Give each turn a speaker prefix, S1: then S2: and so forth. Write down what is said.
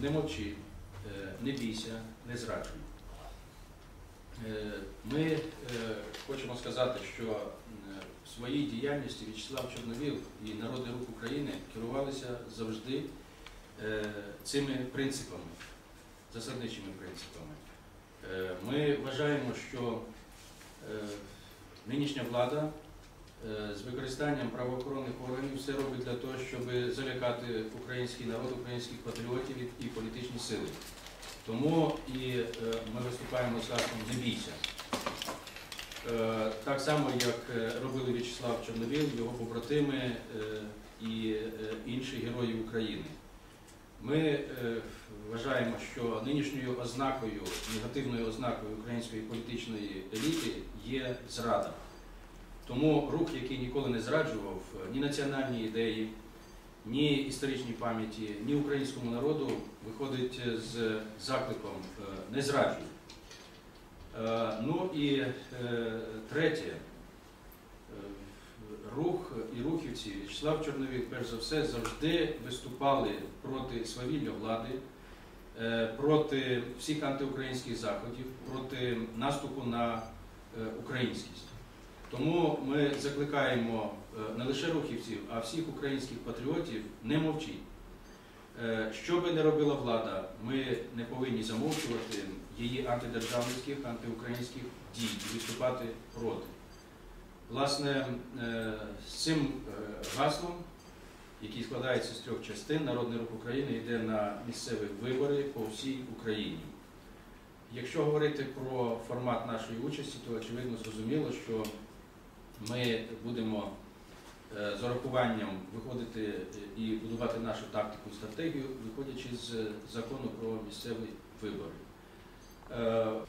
S1: не мовчи, е, не бійся, не зраджуй. Е, Ми е, хочемо сказати, що в своїй діяльності В'ячеслав Чорновіл і Народний рух України керувалися завжди цими принципами, засадничими принципами. Ми вважаємо, що нинішня влада з використанням правоохоронних органів все робить для того, щоб залякати український народ, українських патріотів і політичні сили. Тому і е, ми виступаємо з гаслом «Не бійся». Е, Так само, як е, робили В'ячеслав Чорновіл, його побратими е, і е, інші герої України. Ми е, вважаємо, що нинішньою ознакою, негативною ознакою української політичної еліти є зрада. Тому рух, який ніколи не зраджував е, ні національні ідеї, ні історичній пам'яті, ні українському народу, виходить е, з закликом е, не зраджуй. Ну і третє, рух і рухівці В'ячеслав Чорновіл, перш за все, завжди виступали проти свавілля влади, проти всіх антиукраїнських заходів, проти наступу на українськість. Тому ми закликаємо е, не лише рухівців, а всіх українських патріотів не мовчіть. Е, Що би не робила влада, ми не повинні замовчувати її антидержавницьких, антиукраїнських дій і виступати проти. Власне, е, з цим гаслом, який складається з трьох частин, Народний рух України йде на місцеві вибори по всій Україні. Якщо говорити про формат нашої участі, то очевидно зрозуміло, що ми будемо е, з урахуванням виходити е, і будувати нашу тактику і стратегію, виходячи з закону про місцеві вибори. Е,